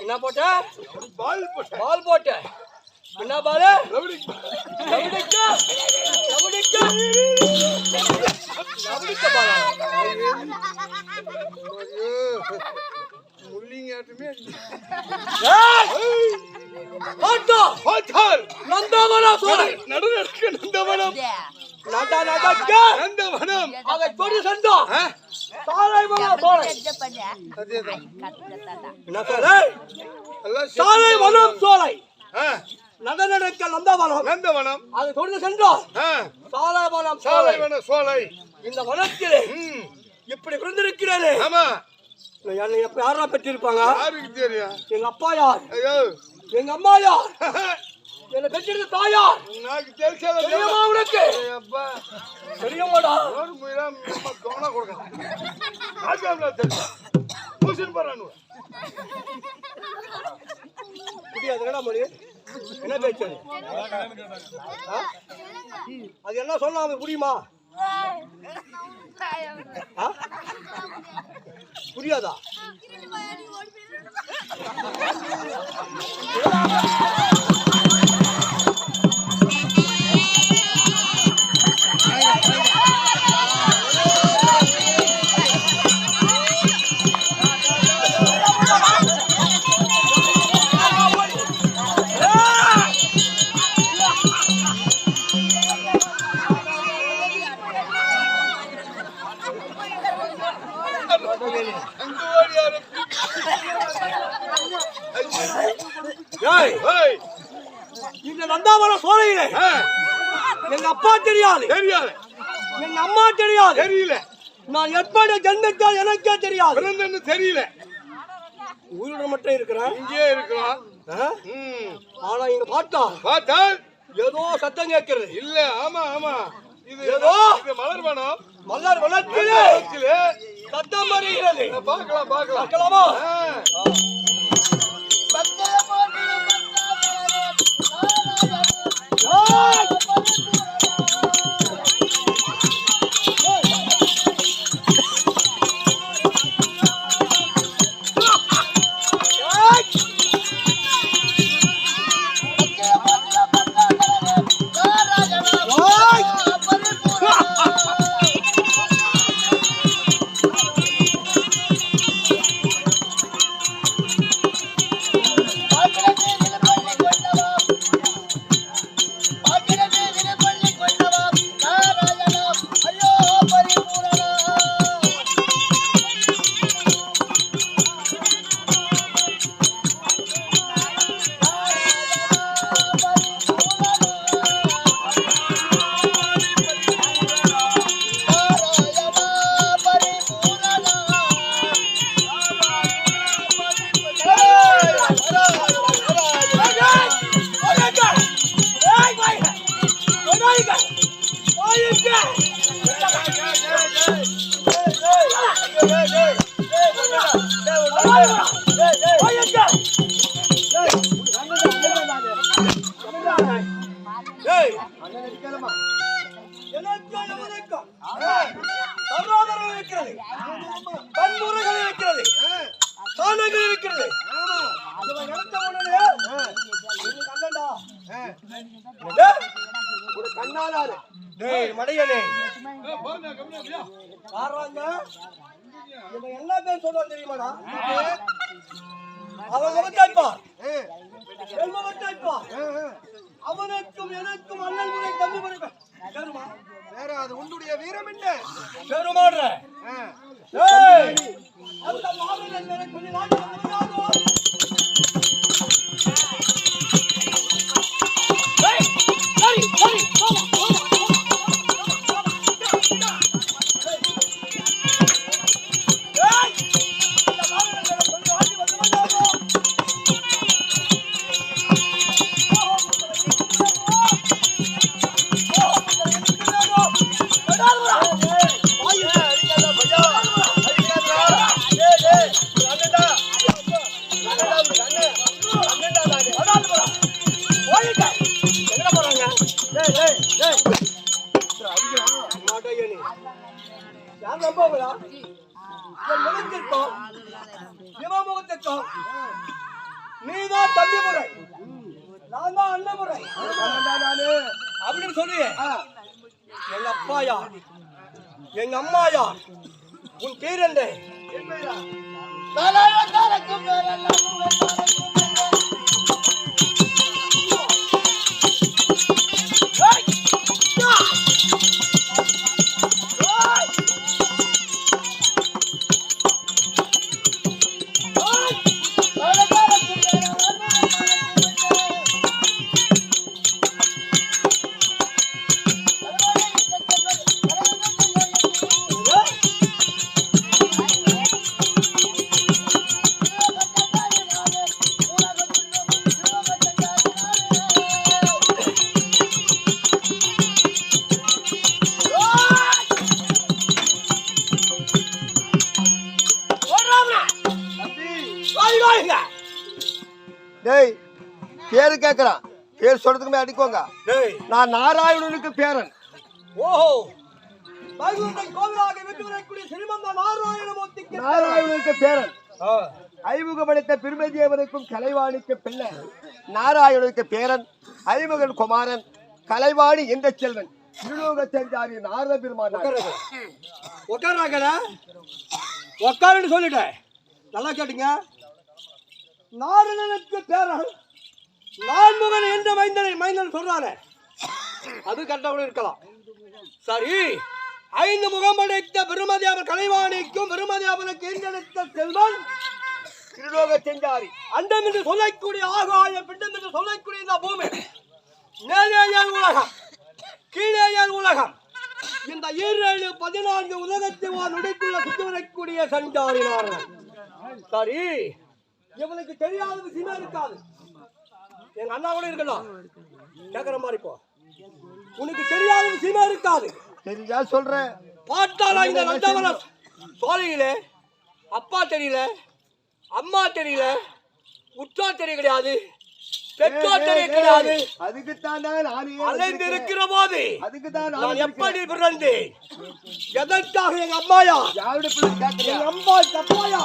என்ன போட்ட? பால் போட்ட. பால் போட்ட. என்ன பால்? லவ்டிக் பால். லவடிக்கா லவடிக்கா லவடிக்கா பாலா? முள்ளிங்காட்டுமே சோலை நடுநடுக்க நந்தவனம் நட நடக்க நந்தவனம். அதை கொடி சண்டா ஆ? சாலை வன சோலை. சோலை வனம் சோலை. ஆ, நட நடக்க நந்தவனம். நந்தவனம். அதை கொண்டு சென்றோம் ஆ, சாலை வனம் சோலை சாலைவன சோலை. இந்த வனத்திலே ம், இப்படி விருந்திருக்கிறேனே ஆமா. என்னை எப்ப யாரா பெற்றிருப்பாங்க? யாருக்கு தெரியும்? எங்க அப்பா யார்? எங்க அம்மா யார்? என்ன பெற்றெடுத்த தாயார் தெரியுமா உனக்கு? தெரியுமாடா? கவனம் கொடுக்கலாம் தெரியும்? பூசன் போறானு முடியாது மொழி? என்ன பேச்சு அது? என்ன சொன்னா அது புரியுமா? புரியாதா? இந்த நந்தாவரம் சோலையில. எங்க அப்பா தெரியாது. தெரியாது. எங்க அம்மா தெரியாது. தெரியல. நான் எப்படி ஜென்மத்தால் எனக்கே தெரியாது. தெரியல. உயிரோட மட்டும் இருக்கிறேன். இங்கே இருக்கிறோம் ஆனா இங்க பார்த்தா பார்த்தா ஏதோ சத்தம் கேட்கிறது. இல்ல ஆமா ஆமா. இது ஏதோ இது மலர் வனம். மலர் வனத்திலே சத்தம் வருகிறது. பார்க்கலாம் பார்க்கலாம். பார்க்கலாமா? பன்முறைகள் இருக்கிறது சாலைகள் இருக்கிறது ஒரு கண்ணாலாரு. டேய், மடையனே. யாராங்க? இவன் என்ன பேர் சொல்லுவான் தெரியுமாடா? அவன் முகத்தைப் பார். என் முகத்தைப் பார். அவனுக்கும் எனக்கும் அண்ணன் முறை தம்பி முறை வேற அது உன்னுடைய வீரம் என்ன? பெருமாடுற அந்த மாவீரன் மேலே சொல்லி நான் நம்புவதா என் முகத்திற்கும் இவன் முகத்திற்கும் நீதான் தம்பி முறை நான் தான் அண்ணன் முறை அப்படின்னு சொல்லி எங்க அப்பா யார் எங்க அம்மா யார் உன் பேர் என்ன சொல்றதுக்குமே அடிக்கோங்க நான் நாராயணனுக்கு பேரன். ஓஹோ. நாராயணனுக்கு பேரன். ஆ, ஐமுகப்படுத்த பெருமதியவனுக்கும் கலைவாணிக்கு பிள்ளை. நாராயணனுக்கு பேரன் ஐமுகன் குமாரன் கலைவாணி இந்த செல்வன். இருலோக செஞ்சாரி நாரத பெருமான். உட்காருறாங்கடா உட்காருன்னு சொல்லிட்டேன். நல்லா கேட்டுங்க. நாரணனுக்கு பேரன். நான்முகன் என்ற மைந்தனை மைந்தன் சொல்றானே. அது கரெக்டா இருக்கலாம். சரி ஐந்து முகம் படைத்த பெருமதியாபன் கலைவாணிக்கும் பெருமதியாபனுக்கு எந்தெடுத்த செல்வன் திருலோக செஞ்சாரி. அண்டம் என்று சொல்லக்கூடிய ஆகாயம் பிண்டம் என்று சொல்லக்கூடிய இந்த பூமி. மேலேயான் உலகம்? கீழேயான் உலகம்? இந்த ஏழு பதினான்கு உலகத்தை நுடைக்குள்ள சுத்தி வரக்கூடிய சஞ்சாரி சரி இவனுக்கு தெரியாத விஷயமே இருக்காது. எங்க அண்ணா கூட இருக்கலாம் கேக்குற மாதிரி இப்போ உனக்கு தெரியாத விஷயமே இருக்காது. தெரிஞ்சா சொல்றேன் பார்த்தாலா இந்த நந்தவன சோலையிலே அப்பா தெரியல அம்மா தெரியல உற்றா தெரிய கிடையாது பெற்றோர் தெரிய கிடையாது. அதுக்கு தான் நானே அலைந்து இருக்கிற போது அதுக்கு தான் நான் எப்படி பிறந்தேன் எதற்காக எங்க அம்மாயா? யாருடைய பிள்ளை கேட்கிறேன் எங்க அம்மா தப்பாயா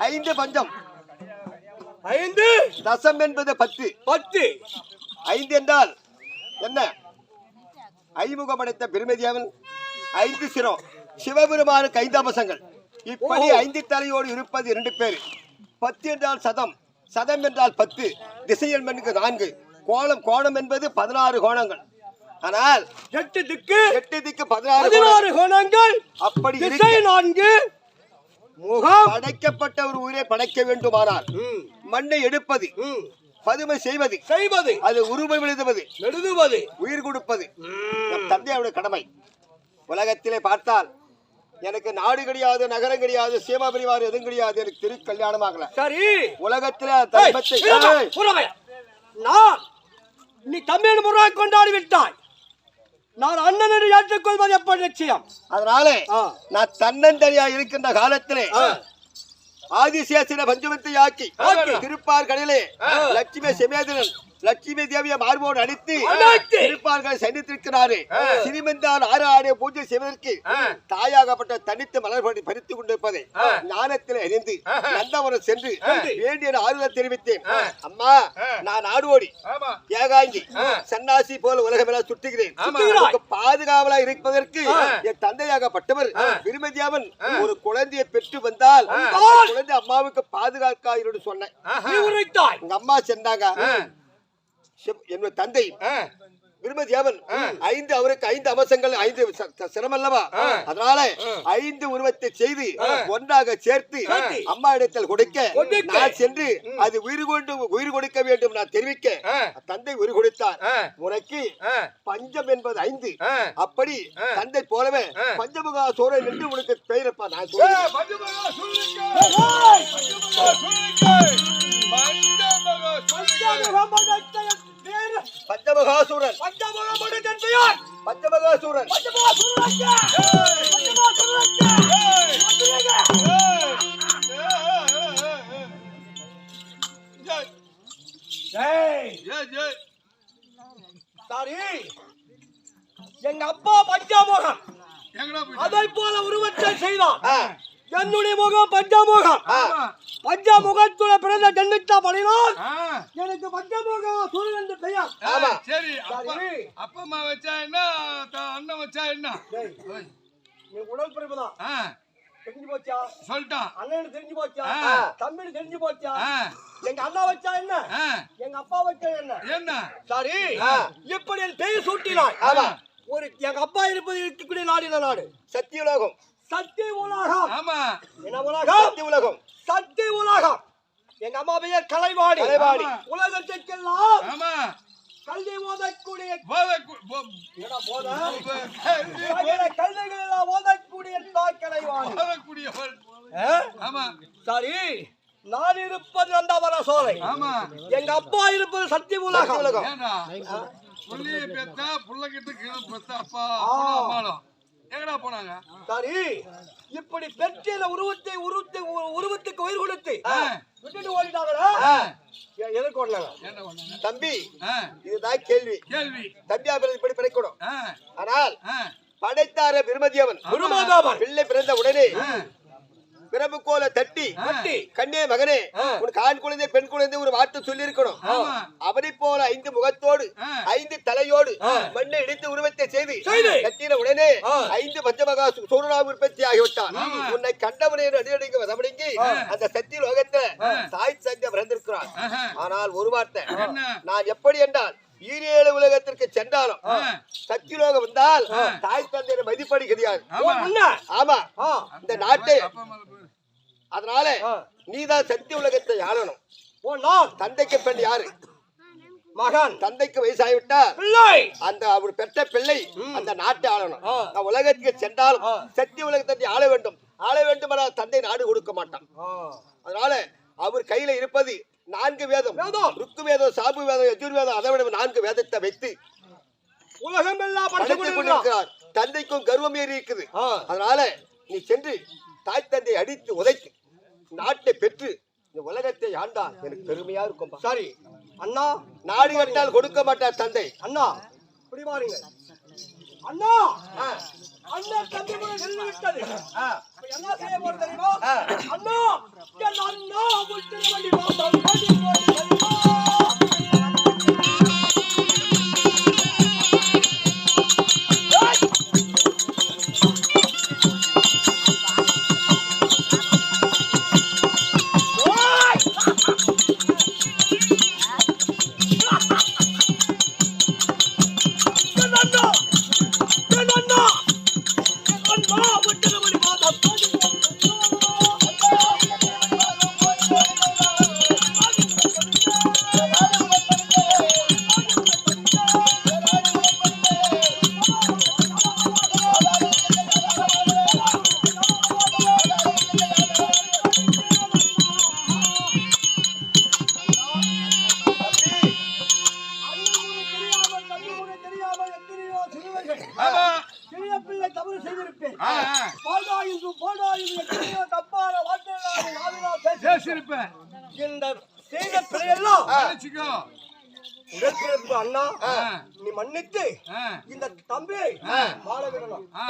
ஐந்து பஞ்சம். ஐந்து? தசம் என்பது பத்து. பத்து. ஐந்து என்றால் என்ன? ஐமுகம் அடைத்த பெருமதியாவில் ஐந்து சிரம். சிவபெருமானுக்கு ஐந்து அம்சங்கள் இப்படி. ஐந்து தலையோடு இருப்பது இரண்டு பேர். பத்து என்றால் சதம். சதம் என்றால் பத்து. திசையல் மண்ணுக்கு நான்கு. கோணம் கோணம் என்பது பதினாறு கோணங்கள். ஆனால் எட்டு திக்கு எட்டு திக்கு பதினாறு கோணங்கள். அப்படி நான்கு. முகம். படைக்கப்பட்ட ஒரு உயிரை படைக்க வேண்டுமானால் ம், மண்ணை எடுப்பது ம். பதுமை செய்வது செய்வது. அது உருவம் எழுதுவது எழுதுவது உயிர் கொடுப்பது. நம் தந்தையோட கடமை. உலகத்திலே பார்த்தால் எனக்கு நாடு கிடையாது நகரம் கிடையாது சேமா பரிவாரம் எதுவும் கிடையாது எனக்கு திரு கல்யாணம் ஆகல. சரி. உலகத்திலே தர்மத்தை. நான் நீ தம்பியின் முறை கொண்டாடி விட்டாய். நான் அண்ணன் என்று ஏற்றுக்கொள்வது எப்படி நிச்சயம் அதனாலே. நான் தன்னந்தனியா இருக்கின்ற காலத்திலே ஆ. ஆதிசேஷன பஞ்சமத்தை ஆக்கி ஆக்கி. திருப்பார் கடலே லட்சுமி செமேதனன் லட்சுமி தேவியை மார்போடு அடித்து. இருப்பார்கள் சந்தித்திருக்கிறாரு சிறுமந்தால் ஆறு ஆடிய பூஜை செய்வதற்கு தாயாகப்பட்ட தனித்து மலர் படி பறித்துக் கொண்டிருப்பதை ஞானத்தில் அறிந்து நந்தவரம் சென்று வேண்டிய ஆறுதல் தெரிவித்தேன். அம்மா நான் ஆமா. ஏகாங்கி சன்னாசி போல உலகமெல்லாம் உங்களுக்கு பாதுகாவலா இருப்பதற்கு என் தந்தையாகப்பட்டவர் விருமதியாவன் ஒரு குழந்தையை பெற்று வந்தால் குழந்தை அம்மாவுக்கு பாதுகாக்காயிரு சொன்னேன். அம்மா சென்றாங்க சிவ- என்னோட தந்தை ஐந்து அவருக்கு ஐந்து அவசங்கள் ஐந்து ச- ச- சிரமல்லவா? அதனால ஐந்து உருவத்தை செய்து ஒன்றாக சேர்த்து அம்மா இடத்தில் கொடுக்க. நான் சென்று அது உயிர் கொண்டு உயிர் கொடுக்க வேண்டும் நான் தெரிவிக்க தந்தை உயிர் கொடுத்தார். உனக்கு பஞ்சம் என்பது ஐந்து. அப்படி தந்தை போலவே பஞ்சமுகா சோழன் என்று உனக்கு பெயரப்பா நான் சொல்றேன் பஞ்சமகா சொல்லுங்க பஞ்சமகா சொல்லுங்க பஞ்சமகாசூரன். பஞ்சமகாசூரன். சரி. எங்க அப்பா பஞ்சாமுகம் எங்கடா போய் அதை போல உருவத்தை செய்தான். என்னுடைய முகம் பஞ்சாமுகம். பஞ்சாமுகத்துல பிறந்த ஜென்மித்தா ஆ, எனக்கு பஞ்சமுக சூழல் என்று பெயர். ஆமா. சரி அப்பா சரி. அப்பா அம்மா வச்சா என்ன? த- அண்ணன் வச்சா என்ன? உடல் பிறப்புதான் ஆ, தெரிஞ்சு போச்சா? சொல்லிட்டான். அண்ணனுக்கு தெரிஞ்சு போச்சா? ஆ. தம்பிக்கு தெரிஞ்சு போச்சா? ஆ, எங்க அண்ணா வச்சா என்ன? ஆ, எங்க அப்பா வச்சா என்ன? என்ன? சரி. ஆ. இப்படி என் பெயர் சூட்டினாய். ஆமா. ஒரு எங்க அப்பா இருப்பது இருக்கக்கூடிய நாடு இந்த நாடு. சத்தியுலகம். சத்திய உலகம். ஆமா. என்ன உலகம்? சத்திய உலகம். சத்திய உலகம். எங்க அம்மா பெயர் கலைவாணி. கலைவாணி. உலகத்திற்கெல்லாம் ஆமா. கல்வி ஓதக்கூடிய போதை கு- போ- என்னடா போத? போ- சகல கல்விகள் எல்லாம் ஓதக்கூடிய தாய் கலைவாணி. ஆ? ஆமா. சரி. நான் இருப்பது நந்தாவர சோலை. ஆமா. எங்க அப்பா இருப்பது சத்திய உலகம். உலகம். புள்ளைய பெத்தா புள்ள கிட்ட கீழே பெத்தா அப்பா. எங்கடா போனாங்க? சரி. இப்படி பெற்ற உருவத்தை உருவத்தை உருவத்துக்கு உயிர் கொடுத்து. விட்டுட்டு ஓடிட்டாங்களா? ஆ, எ- எதுக்கு ஓடினாங்க? தம்பி இதுதான் கேள்வி. கேள்வி. தம்பியா பிறகு இப்படி பிறக்கணும் ஆனால் படைத்தார பிரமதியவன் பிள்ளை பிறந்த உடனே பிரபு கோல தட்டி. கட்டி கண்ணே மகனே உன் ஆண் குழந்தை பெண் குழந்தை ஒரு வார்த்தை சொல்லி இருக்கணும். அவனை போல ஐந்து முகத்தோடு. ஐந்து தலையோடு மண்ணை இடித்து உருவத்தை செய்து. கட்டின உடனே. ஐந்து பஞ்சமகா சூரனா உற்பத்தி ஆகிவிட்டான். உன்னை கண்டவனே அடியடிங்க வதமடங்கி அந்த சத்திய லோகத்துல தாய் சங்க பிறந்திருக்கிறான். ஆனால் ஒரு வார்த்தை நான் எப்படி என்றால் ஈரேழு உலகத்திற்கு சென்றாலும். சத்தியலோகம் வந்தால் தாய் தந்தையர் மதிப்படி கிடையாது ஆமா. இந்த நாட்டை. அதனால. நீதான் சத்திய உலகத்தை ஆளணும். ஓ நான்? தந்தைக்கு பெண் யாரு? மகன். தந்தைக்கு வயசாகிவிட்டா பிள்ளை. அந்த அவர் பெற்ற பிள்ளை அந்த நாட்டை ஆளணும். உலகத்துக்கு சென்றாலும். சத்திய உலகத்தை ஆள வேண்டும். ஆள வேண்டுமானால் தந்தை நாடு கொடுக்க மாட்டான். அதனால அவர் கையில இருப்பது நான்கு வேதம். ருக்கு வேதம் சாபு வேதம் எஜுர் வேதம் அதை விட நான்கு வேதத்தை வைத்து உலகம் எல்லாம் கொண்டிருக்கிறார். தந்தைக்கும் கர்வம் ஏறி இருக்குது. அதனால நீ சென்று தாய் தந்தை அடித்து உதைத்து நாட்டை பெற்று இந்த உலகத்தை ஆண்டால் எனக்கு பெருமையா இருக்கும் சரி. அண்ணா நாடு கட்டால் கொடுக்க மாட்டார் தந்தை. அண்ணா இப்படி பாருங்க அண்ணா அண்ணா தம்பி கூட சென்று விட்டது. இப்ப என்ன செய்ய போறது தெரியுமா? அண்ணா என் அண்ணா விட்டு வண்டி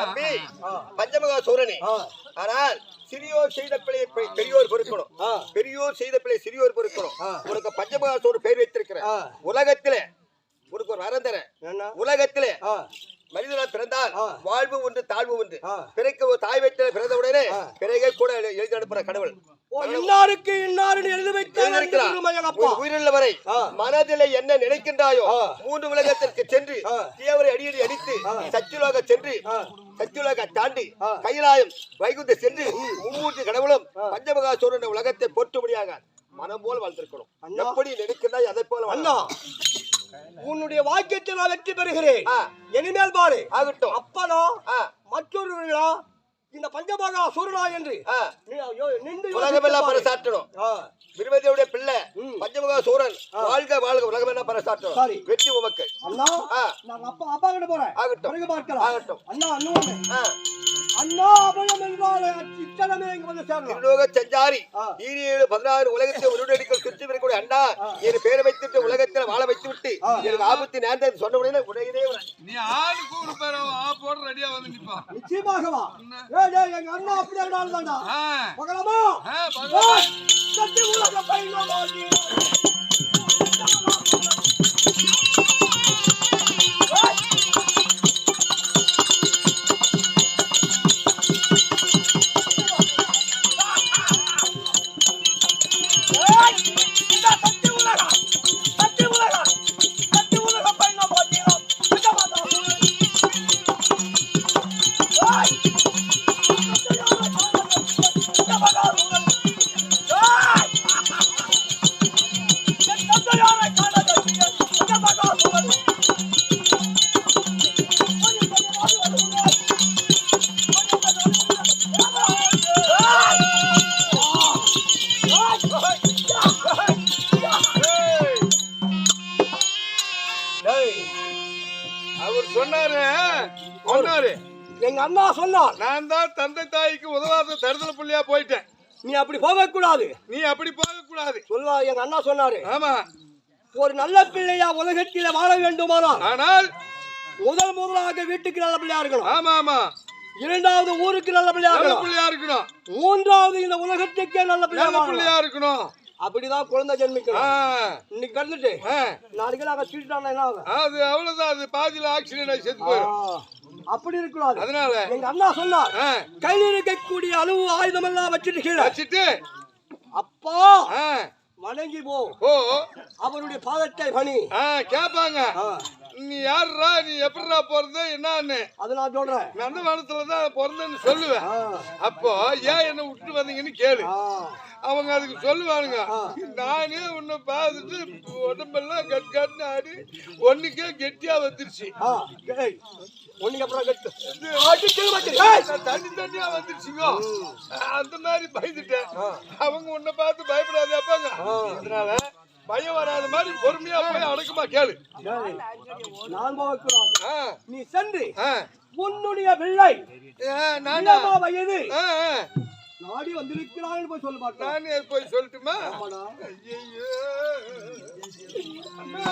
தம்பி ஆ. பஞ்சமுக சூரனே. ஆனால் சிறியோர் செய்த பிழையை பெ- பெரியோர் பொறுக்கணும். பெரியோர் செய்த பிழை சிறியோர் பொறுக்கணும். உனக்கு பஞ்சமுக சூரன் பேர் வைத்திருக்கிற ஆ. உலகத்திலே உனக்கு ஒரு வரம் தரேன் என்ன உலகத்திலே மனிதனா பிறந்தால். வாழ்வு ஒன்று தாழ்வு ஒன்று. பிறக்க ஒரு தாய் வயிற்றில் பிறந்த உடனே. பிறகே கூட எழு- எழுதி அனுப்புற கடவுள் இன்னாருக்கு இன்னாருன்னு எழுதி வரை. மனதிலே என்ன நினைக்கின்றாயோ. மூன்று உலகத்திற்கு சென்று. தேவரை அடியடி அடித்து. சத்தியுலக சென்று சத்தியுலக தாண்டி. கைலாயம் வைகுந்த சென்று மும்மூர்த்தி கடவுளும் பஞ்சமகா சோழன் உலகத்தை போற்றும்படியாக மனம் போல் வாழ்ந்திருக்கணும். எப்படி நினைக்கிறாய் அதை போல வாழணும். உன்னுடைய வாக்கியத்தில் நான் வெற்றி பெறுகிறேன். இனிமேல் பாரு ஆகட்டும் அப்பனோ. மற்றொருவர்களா இந்த பஞ்சபாகா சூரனா என்று உலகமெல்லாம் யோசித்து பாரு. பறைசாற்றணும் ஆ. விருமதியுடைய பிள்ளை. பஞ்சமுக சூரன் வாழ்க வாழ்க உலகமெல்லாம் சரி. வெற்றி உமக்கு அண்ணா. நான் அப்பா அப்பா கிட்ட போறேன் ஆகட்டும். பார்க்கலாம் ஆகட்டும். அண்ணா அண்ணா ஆ. அண்ணா அபயம் என்றால் இத்தனமே இங்க வந்து சேரணும்? திருலோக சஞ்சாரி ஆ. ஈரேழு பதினாறு உலகத்தை உருடடிக்கல் சுற்றி வரக்கூடிய அண்ணா என் பேரை வைத்துட்டு உலகத்தில் வாழ வைத்து விட்டு. எனக்கு ஆபத்து நேர்ந்தது சொன்ன உடனே உடனே நீ பேர போட ரெடியா வந்து நிச்சயமாகவா எங்க அண்ணா அப்படியே பகலமா? சத்தி உலக அப்படி போகக்கூடாது. நீ அப்படி போக கூடாது சொல்ல எங்க அண்ணா சொன்னாரு. ஆமா. ஒரு நல்ல பிள்ளையா உலகத்தில வாழ வேண்டுமானால் ஆனால் முதல் முதலாக வீட்டுக்கு நல்ல பிள்ளையா இருக்கணும். ஆமா ஆமா. இரண்டாவது ஊருக்கு நல்ல பிள்ளையா இருக்கணும். மூன்றாவது இந்த உலகத்துக்கே நல்ல. புள்ளியா இருக்கணும். அப்படிதான் குழந்தை ஜென்மிக்கணும். இன்னைக்கு பிறந்துட்டு ஆ. நாளைக்கு நாங்க சீட்டான என்ன ஆகும்? அது அவ்வளவுதான் அது பாதியில ஆக்சிடென்ட் ஆகி செத்து போயிடும் அப்படி இருக்கக்கூடாது. அதனால எங்க அண்ணா சொன்னார் கையில் இருக்கக்கூடிய அளவு ஆயுதம் எல்லாம் வச்சுட்டு கீழே. வச்சுட்டு. அப்பா வணங்கி போ. அவருடைய பாதத்தை பணி. ஆ, நீ யாருடா நீ எப்படிடா பிறந்த? என்னன்னு? அது நான் சொல்றேன். நந்தவனத்துல தான் பிறந்தேன்னு சொல்லுவேன். அப்போ ஏன் என்ன விட்டு வந்தீங்கன்னு கேளு. அவங்க அதுக்கு சொல்லுவானுங்க. நானே உன்னை பார்த்துட்டு உடம்பெல்லாம் கட் கட்னு ஆடி ஒண்ணுக்கே கெட்டியா வந்துருச்சு. அப்புறம் கட்டு. நான் தண்ணி தண்ணியா வந்துருச்சுங்க. அந்த மாதிரி பயந்துட்டேன். அவங்க உன்னை பார்த்து பயப்படாது அப்பாங்க. அதனால பயம் வராத மாதிரி பொறுமையா போய் அடக்கமா கேளு. நீ சென்று. உன்னுடைய பிள்ளை வயது. நாடி வந்திருக்கிறாள் போய் சொல்ல மாட்டேன் நானே போய் சொல்லட்டுமா. அம்மா.